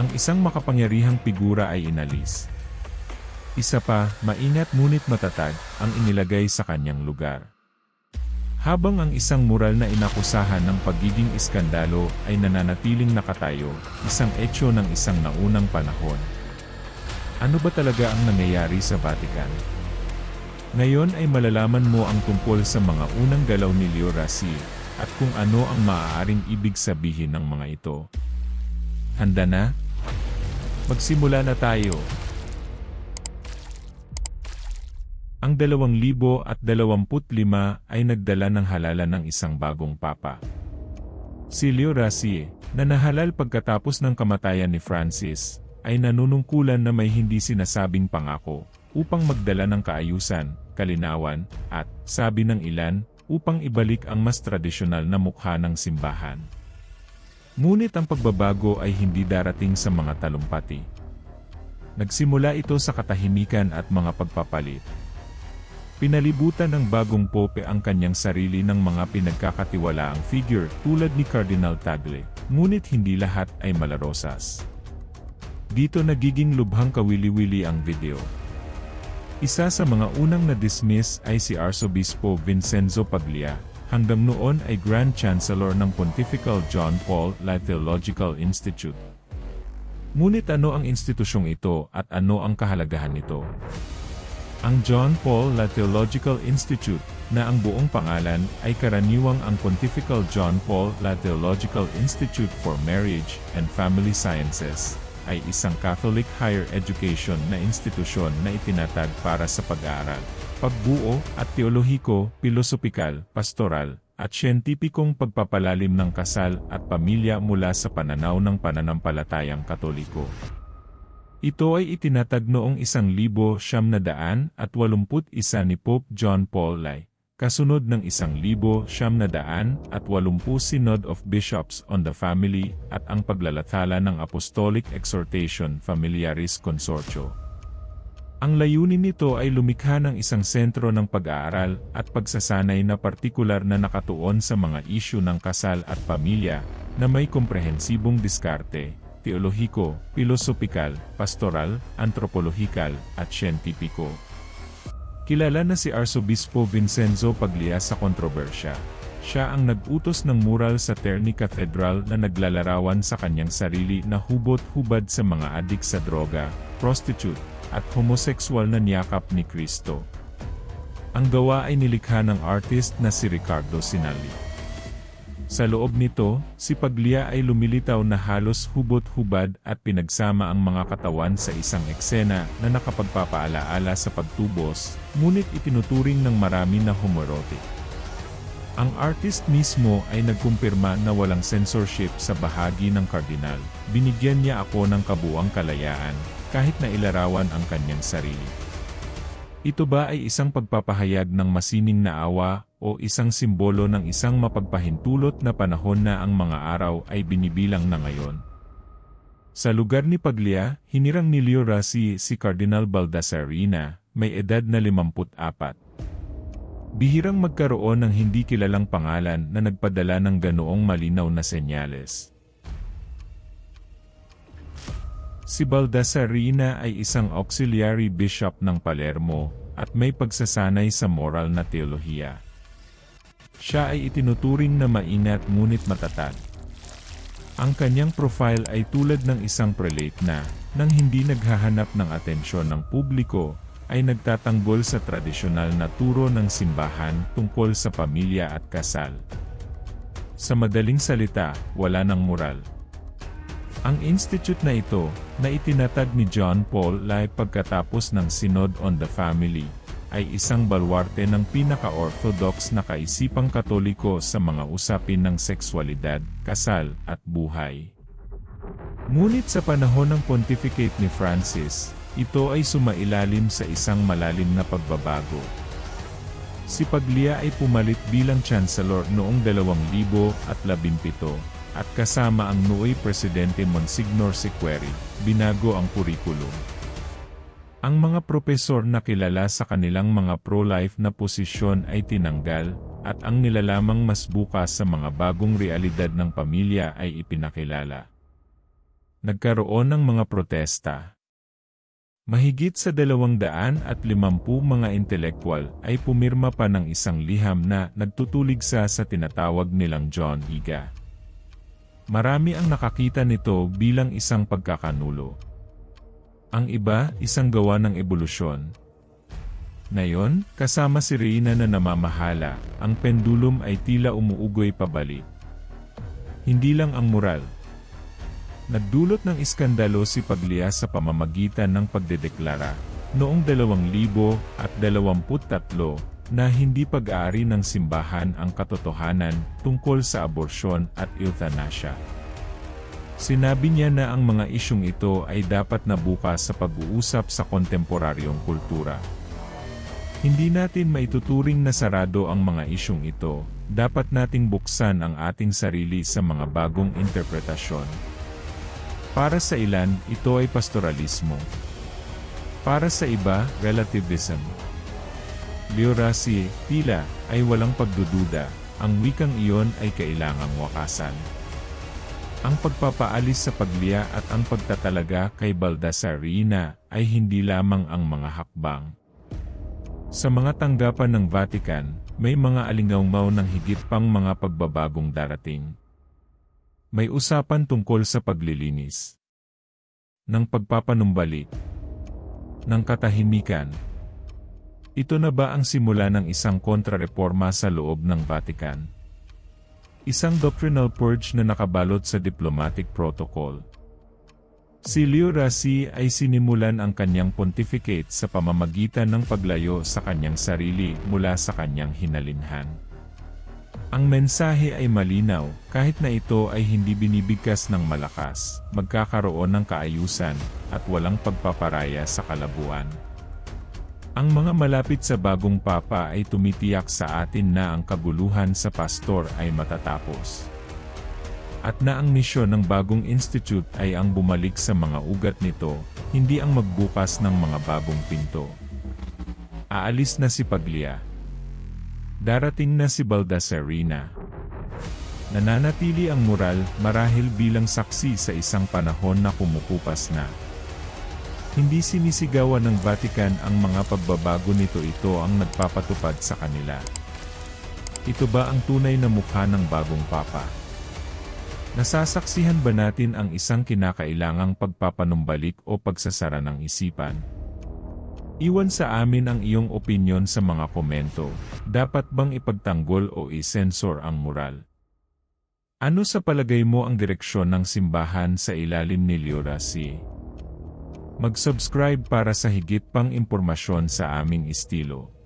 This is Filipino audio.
Ang isang makapangyarihang figura ay inalis. Isa pa, maingat ngunit matatag, ang inilagay sa kanyang lugar. Habang ang isang mural na inakusahan ng pagiging iskandalo ay nananatiling nakatayo, isang etyo ng isang naunang panahon. Ano ba talaga ang nangyayari sa Vatican? Ngayon ay malalaman mo ang tungkol sa mga unang galaw ni Leo Rassi, at kung ano ang maaaring ibig sabihin ng mga ito. Handa na? Magsimula na tayo. Ang 2025 ay nagdala ng halalan ng isang bagong papa. Si Leo Rassi, na nahalal pagkatapos ng kamatayan ni Francis, ay nanunungkulan na may hindi sinasabing pangako, upang magdala ng kaayusan, kalinawan, at, sabi ng ilan, upang ibalik ang mas tradisyonal na mukha ng simbahan. Ngunit ang pagbabago ay hindi darating sa mga talumpati. Nagsimula ito sa katahimikan at mga pagpapalit. Pinalibutan ng bagong pope ang kanyang sarili ng mga pinagkakatiwalaang figure tulad ni Cardinal Tagle, ngunit hindi lahat ay malarosas. Dito nagiging lubhang kawili-wili ang video. Isa sa mga unang na-dismiss ay si Arsobispo Vincenzo Paglia, hanggang noon ay Grand Chancellor ng Pontifical John Paul La Theological Institute. Ngunit ano ang institusyong ito at ano ang kahalagahan nito? Ang John Paul La Theological Institute, na ang buong pangalan ay karaniwang ang Pontifical John Paul La Theological Institute for Marriage and Family Sciences, ay isang Catholic higher education na institusyon na itinatag para sa pag-aaral, pagbuo at teolohiko, pilosopikal, pastoral, at siyentipikong pagpapalalim ng kasal at pamilya mula sa pananaw ng pananampalatayang katoliko. Ito ay itinatag noong isang libo siyam na daan at walumput isa ni Pope John Paul Lai, kasunod ng isang libo siyam na daan at walumpu Synod of Bishops on the Family at ang paglalathala ng Apostolic Exhortation Familiaris Consortio. Ang layunin nito ay lumikha ng isang sentro ng pag-aaral at pagsasanay na partikular na nakatuon sa mga isyu ng kasal at pamilya na may komprehensibong diskarte, teolohiko, pilosopikal, pastoral, antropolohikal, at siyentipiko. Kilala na si Arsobispo Vincenzo Paglia sa kontrobersya. Siya ang nag-utos ng mural sa Terni Cathedral na naglalarawan sa kanyang sarili na hubot-hubad sa mga adik sa droga, prostitute, at homosexual na niyakap ni Kristo. Ang gawa ay nilikha ng artist na si Ricardo Sinali. Sa loob nito, si Paglia ay lumilitaw na halos hubot-hubad at pinagsama ang mga katawan sa isang eksena na nakapagpapaalaala sa pagtubos, ngunit itinuturing ng marami na homoerotic. Ang artist mismo ay nagkumpirma na walang censorship sa bahagi ng kardinal. Binigyan niya ako ng kabuang kalayaan, kahit na ilarawan ang kanyang sarili. Ito ba ay isang pagpapahayag ng masining na awa o isang simbolo ng isang mapagpahintulot na panahon na ang mga araw ay binibilang na ngayon? Sa lugar ni Paglia, hinirang ni Leo Rassi si Cardinal Baldassarina, may edad na 54. Bihirang magkaroon ng hindi kilalang pangalan na nagpadala ng ganoong malinaw na senyales. Si Baldassarina ay isang auxiliary bishop ng Palermo at may pagsasanay sa moral na teolohiya. Siya ay itinuturing na maingat ngunit matatag. Ang kanyang profile ay tulad ng isang prelate na, nang hindi naghahanap ng atensyon ng publiko, ay nagtatanggol sa tradisyonal na turo ng simbahan tungkol sa pamilya at kasal. Sa madaling salita, wala ng moral. Ang institute na ito, na itinatag ni John Paul Lai pagkatapos ng Synod on the Family, ay isang balwarte ng pinaka-orthodox na kaisipang katoliko sa mga usapin ng sexualidad, kasal, at buhay. Ngunit sa panahon ng pontificate ni Francis, ito ay sumailalim sa isang malalim na pagbabago. Si Paglia ay pumalit bilang chancellor noong 2017 at kasama ang Nooy Presidente Monsignor Sequeri, binago ang kurikulum. Ang mga propesor na kilala sa kanilang mga pro-life na posisyon ay tinanggal, at ang nilalamang mas bukas sa mga bagong realidad ng pamilya ay ipinakilala. Nagkaroon ng mga protesta. Mahigit sa dalawang daan at limampu mga intelektual ay pumirma pa ng isang liham na nagtutulig sa sa tinatawag nilang John Higa. Marami ang nakakita nito bilang isang pagkakanulo. Ang iba, isang gawa ng ebolusyon. Ngayon, kasama si Reina na namamahala, ang pendulum ay tila umuugoy pabalik. Hindi lang ang moral, Nagdulot ng iskandalo si Paglia sa pamamagitan ng pagdedeklara noong 2023 na hindi pag-aari ng simbahan ang katotohanan tungkol sa aborsyon at euthanasia. Sinabi niya na ang mga isyong ito ay dapat na bukas sa pag-uusap sa kontemporaryong kultura. Hindi natin maituturing na sarado ang mga isyong ito, dapat nating buksan ang ating sarili sa mga bagong interpretasyon. Para sa ilan, ito ay pastoralismo. Para sa iba, relativism. Leorasie, tila, ay walang pagdududa, ang wikang iyon ay kailangang wakasan. Ang pagpapaalis sa paglia at ang pagtatalaga kay Baldassarina ay hindi lamang ang mga hakbang. Sa mga tanggapan ng Vatican, may mga alingawmaw ng higit pang mga pagbabagong darating. May usapan tungkol sa paglilinis. Ng pagpapanumbalik. Ng katahimikan. Ito na ba ang simula ng isang kontrareforma sa loob ng Vatican? Isang doctrinal purge na nakabalot sa diplomatic protocol. Si Leo Rassi ay sinimulan ang kanyang pontificate sa pamamagitan ng paglayo sa kanyang sarili mula sa kanyang hinalinhan. Ang mensahe ay malinaw, kahit na ito ay hindi binibigkas ng malakas, magkakaroon ng kaayusan, at walang pagpaparaya sa kalabuan. Ang mga malapit sa bagong papa ay tumitiyak sa atin na ang kaguluhan sa pastor ay matatapos. At na ang misyon ng bagong institute ay ang bumalik sa mga ugat nito, hindi ang magbukas ng mga bagong pinto. Aalis na si Paglia, Darating na si Baldassarina. Nananatili ang mural marahil bilang saksi sa isang panahon na kumukupas na. Hindi sinisigawan ng Vatican ang mga pagbabago nito ito ang nagpapatupad sa kanila. Ito ba ang tunay na mukha ng bagong papa? Nasasaksihan ba natin ang isang kinakailangang pagpapanumbalik o pagsasara ng isipan? Iwan sa amin ang iyong opinyon sa mga komento. Dapat bang ipagtanggol o isensor ang mural? Ano sa palagay mo ang direksyon ng simbahan sa ilalim ni Leoracy? Mag-subscribe para sa higit pang impormasyon sa aming estilo.